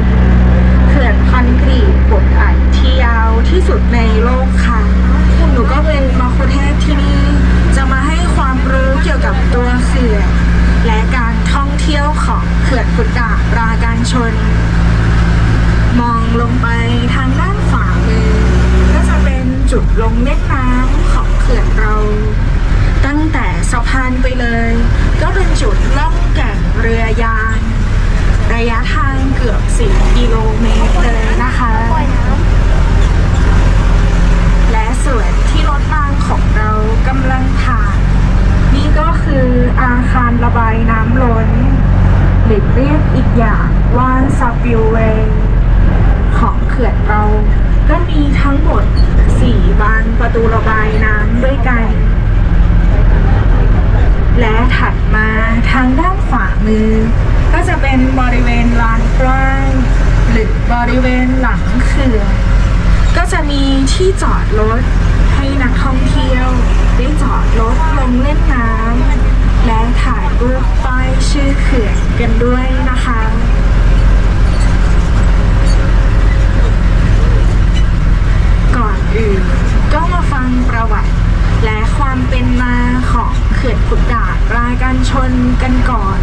นเขื่อนคอนกรีตบดอัดที่ยาวที่สุดในโลกค่ะหนูก็เป็นมาคุเทศที่นี่ จะมาให้ความรู้เกี่ยวกับตัวเขื่อนและการท่องเที่ยวของเขื่อนกุดดาบราการชน มองลงไปทางด้านขวามือ ก็จะเป็นจุดลงเล่นน้ำของเขื่อนเรา ตั้งแต่สะพานไปเลย ก็เป็นจุดล่องแก่งเรือยาง ระยะทางเกือบ10กิโลเมตรเลยนะคะ และส่วนที่รถรางของเรากำลังผ่าน นี่ก็คืออาคารระบายน้ำล้น หรือเรียกอีกอย่างว่าซับวิวเวย์ของเขื่อนเราก็มีทั้งหมด 4 บานประตูระบายน้ำด้วยกัน และถัดมาทางด้านขวามือ ก็จะเป็นบริเวณลานกว้างหรือบริเวณหลังเขื่อนก็จะมีที่จอดรถให้นักท่องเที่ยว ได้จอดรถลงเล่นน้ำและถ่ายรูปป้ายชื่อเขื่อนกันด้วยนะคะก่อนอื่นก็มาฟังประวัติ และความเป็นมาของเขื่อนขุดดาบรายการชนกันก่อน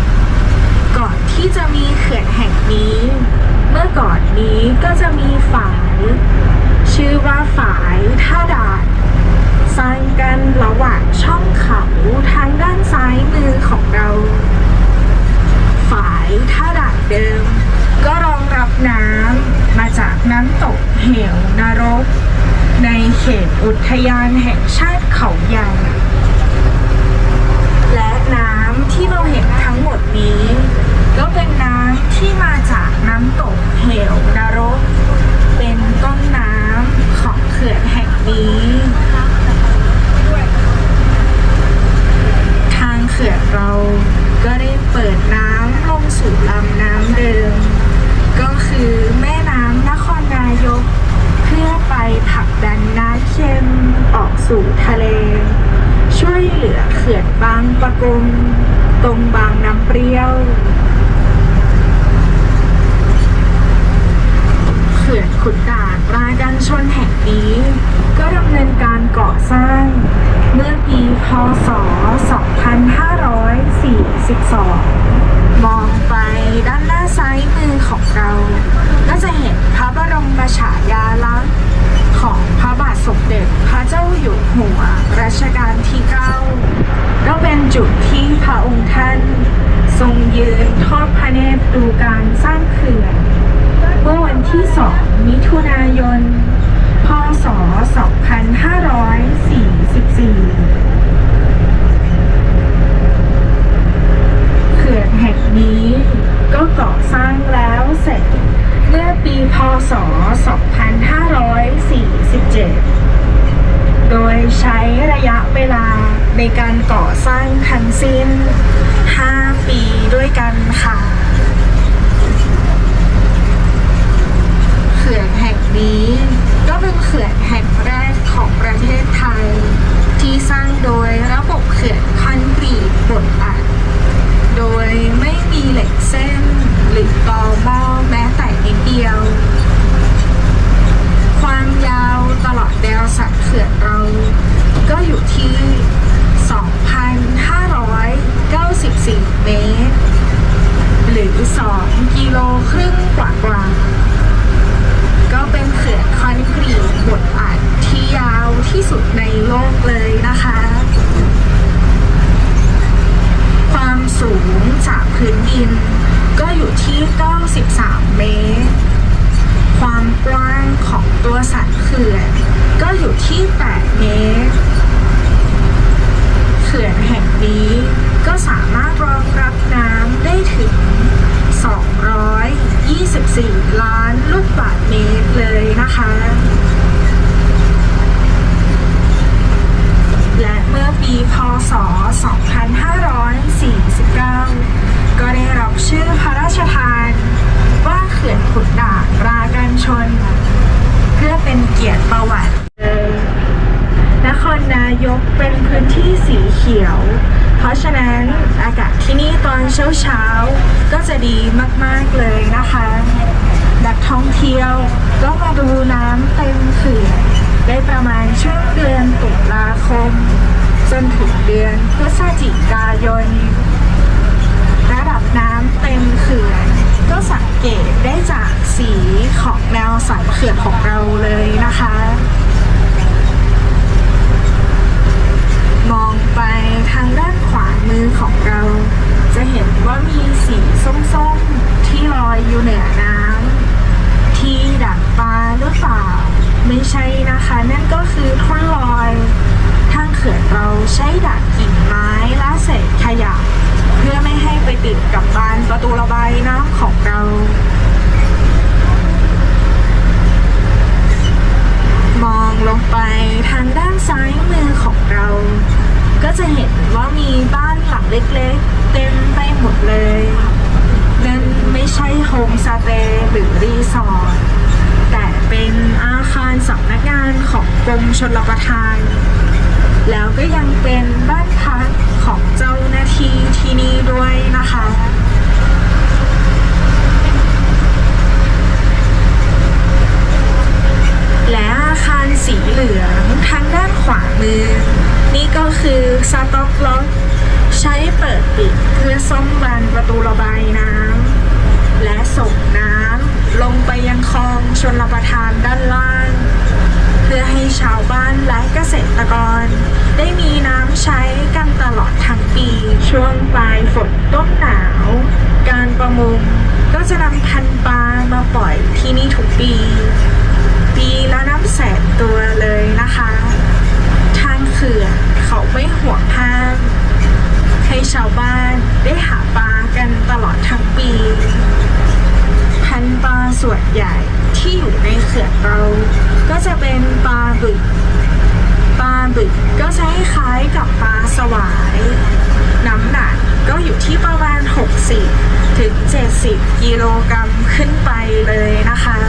ก่อนที่จะมีเขื่อนแห่งนี้ เมื่อก่อ นี้ก็จะมีฝาย ชื่อว่าฝายท่าดาดสร้างกันระหว่างช่องเขาทางด้านซ้ายมือของเรา ฝายท่าดาดเดิม ก็รองรับน้ำมาจากน้ำตกเหวนรก ในเขตอุทยานแห่งชาติเขาใหญ่และน้ำที่เราเห็นทั้งหมดนี้ ก็เป็นน้ำที่มาจากน้ำตกเหวนรก เป็นต้นน้ำของเขื่อนแห่งนี้ ทางเขื่อนเราก็ได้เปิดน้ำลงสู่ลำน้ำเดิม ก็คือแม่น้ำนครนายก เพื่อไปผลักดันน้ำเค็มออกสู่ทะเล ช่วยเหลือเขื่อนบางปะกง ตรงบางน้ำเปรี้ยว เขื่อนขุดดาดรายการ ชนแห่งนี้ ก็ดำเนินการก่อสร้าง เมื่อปีพศ 2542 มองไปด้านหน้าซ้ายมือของเรา ก็จะเห็นพระบรมฉายาลักษณ์ของพระบาทสมเด็จพระเจ้าอยู่หัวรัชกาลที่ 9 ก็เป็นจุดที่พระองค์ท่าน ทรงยืนทอดพระเนตรดูการสร้างเขื่อนเมื่อวันที่ 2 มิถุนายน 2544 เขื่อนแห่งนี้ก็ก่อสร้างแล้วเสร็จเมื่อปีพศ 2547 โดยใช้ระยะเวลาในการก่อสร้างทั้งสิ้น 5 ปีด้วยกันค่ะเขื่อนแห่งนี้ เป็นเขื่อนแห่งแรกของประเทศไทย ที่สร้างโดยระบบเขื่อนคอนกรีตบดอัด โดยไม่มีเหล็กเส้นหรือตอหม้อแม้แต่นิดเดียว ความยาวตลอดแนวสันเขื่อนเรา ก็อยู่ที่ 2,594 เมตร หรือ 2 กิโลครึ่งกว่าๆ ก็เป็นเขื่อนคอนกรีตบดอัดที่ยาวที่สุดในโลกเลยนะคะ ความสูงจากพื้นดิน ก็อยู่ที่ 93 เมตร ความกว้างของตัวสันเขื่อน ก็อยู่ที่ 8 เมตร เขื่อนแห่งนี้ก็ สามารถรองรับน้ำได้ถึง 224 ล้านลูกบาศก์เมตรเลยนะคะ และเมื่อปีพศ 2549 ก็ได้รับชื่อพระราชทาน ว่าเขื่อนขุดดาบรากันชน เพื่อเป็นเกียรติประวัติ ยกเป็นพื้นที่สีเขียว เพราะฉะนั้นอากาศที่นี่ตอนเช้าๆก็จะดีมากๆเลยนะคะท่องเที่ยวก็มาดูน้ำเต็มเขื่อนได้ประมาณช่วงเดือนตุลาคม จนถึงเดือนพฤศจิกายน ระดับน้ำเต็มเขื่อนก็สังเกตได้จากสีของแนวสันเขื่อนของเราเลยนะคะ มองไป ทางด้านขวามือของเรา จะเห็นว่ามีสีส้มๆ ที่ลอยอยู่เหนือน้ำที่ดักปลาหรือเปล่า ไม่ใช่นะคะ นั่นก็คือทุ่นลอย ทางเขื่อนเราใช้ดักกิ่งไม้และเศษขยะ เพื่อไม่ให้ไปติดกับบานประตูระบายน้ำของเรามองลงไปทางด้านซ้ายมือของเรา ก็จะเห็น ว่ามีบ้านหลังเล็กๆ เต็มไปหมดเลยนั่นไม่ใช่โฮมสเตย์หรือรีสอร์ทแต่เป็นอาคารสำนักงานของกรมชลประทาน แล้วก็ยังเป็นบ้านพักของเจ้าหน้าที่ที่นี่ด้วยนะคะและอาคารสีเหลืองทางด้านขวามือ นี่ก็คือสต็อกล็อกใช้เปิดปิดเพื่อซ่อมบานประตูระบายน้ำและส่งน้ำลงไปยังคลอง ชนรับประทานด้านล่าง เพื่อให้ชาวบ้านและเกษตรกร ได้มีน้ำใช้กันตลอดทั้งปี ช่วงปลายฝนต้นหนาว การประมงก็จะนำพันปลามาปล่อยที่นี่ทุกปี ปีละน้ำแสนตัวเลยนะคะ ทางเขื่อนเขาไม่ห่วงห้ามให้ชาวบ้านได้หาปลา อยู่ในเขื่อนเราก็จะเป็นปลาบึก ปลาบึกก็จะคล้ายกับปลาสวาย น้ำหนักก็อยู่ที่ประมาณ 60 ถึง 70 กิโลกรัมขึ้นไปเลยนะคะ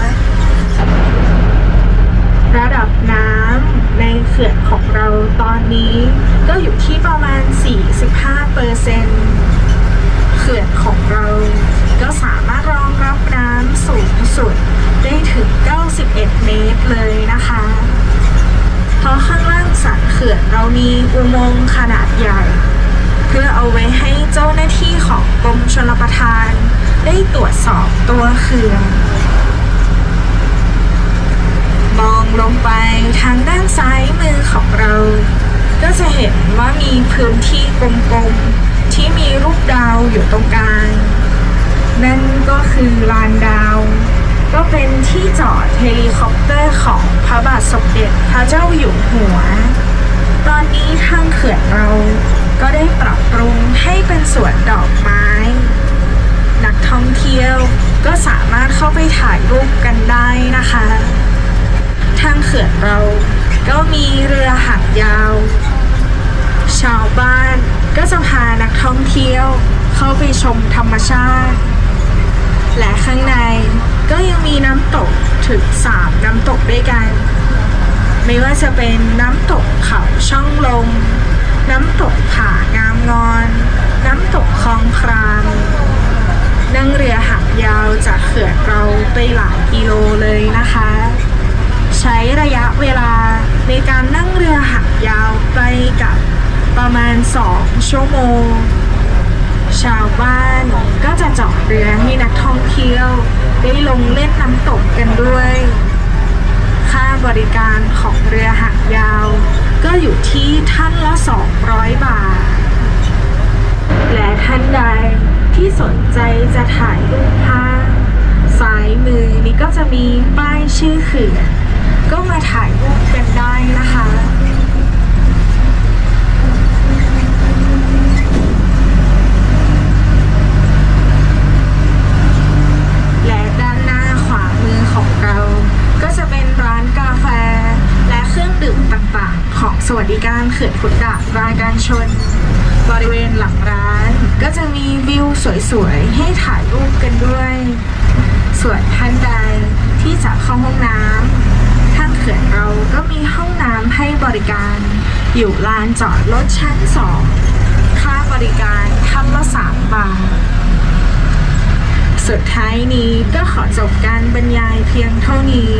ระดับน้ำในเขื่อนของเราตอนนี้ก็อยู่ที่ประมาณ 45เปอร์เซ็นต์เขื่อนของเราก็สามารถรองรับน้ำสูงสุดได้ถึง 91 เมตรเลยนะคะ เพราะข้างล่างสันเขื่อนเรามีอุโมงค์ขนาดใหญ่ เพื่อเอาไว้ให้เจ้าหน้าที่ของกรมชลประทาน ได้ตรวจสอบตัวเขื่อนมองลงไปทางด้านซ้ายมือของเรา ก็จะเห็นว่ามีพื้นที่กลมๆที่มีรูปดาวอยู่ตรงกลางนั่นก็คือลานดาว ก็เป็นที่จอดเฮลิคอปเตอร์ของ ระบาทสมเด็จพระเจ้าอยู่หัว ตอนนี้ทางเขื่อนเราก็ได้ปรับปรุงให้เป็นสวนดอกไม้ นักท่องเที่ยวก็สามารถเข้าไปถ่ายรูปกันได้นะคะ ทางเขื่อนเราก็มีเรือหางยาว ชาวบ้านก็จะพานักท่องเที่ยวเข้าไปชมธรรมชาติ และข้างใน ก็ยังมีน้ำตกถึงสามน้ำตกด้วยกัน ไม่ว่าจะเป็นน้ำตกเขาช่องลม น้ำตกผางามงอน น้ำตกคลองครามนั่งเรือหางยาวจากเขื่อนเราไปหลายกิโลเลยนะคะ ใช้ระยะเวลาในการนั่งเรือหางยาวไปกับประมาณ 2 ชั่วโมง ชาวบ้านก็จะจอดเรือให้นักท่องเที่ยว ได้ลงเล่นน้ำตกกันด้วย ค่าบริการของเรือหางยาว ก็อยู่ที่ท่านละ 200 บาท และท่านใดที่สนใจจะถ่ายรูปภาพซ้ายมือนี้ก็จะมีป้ายชื่อเขื่อนก็มาถ่ายรูปกันได้นะคะและด้านหน้าขวามือของเรา ก็จะเป็นร้านกาแฟ และเครื่องดื่มต่างๆ ของสวัสดิการ เขื่อนขุนด่านรายการชน บริเวณหลังร้าน ก็จะมีวิวสวยๆ ให้ถ่ายรูปกันด้วย ส่วนท่านใดที่จะเข้าห้องน้ำท่างเขื่อนเราก็มีห้องน้ำให้บริการ อยู่ลานจอดรถชั้นสองค่าบริการท่านละสามบาทสุดท้ายนี้ก็ขอจบการบรรยายเพียงเท่านี้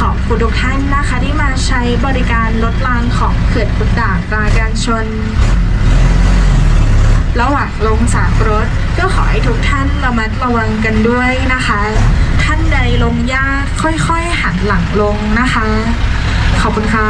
ขอบคุณทุกท่านนะคะ ที่มาใช้บริการลดรางของเขื่อนขุดด่างปราการชน ระหว่างลงจากรถก็ขอให้ทุกท่านระมัดระวังกันด้วยนะคะ ท่านใดลงยากค่อยๆหันหลังลงนะคะ ขอบคุณค่ะ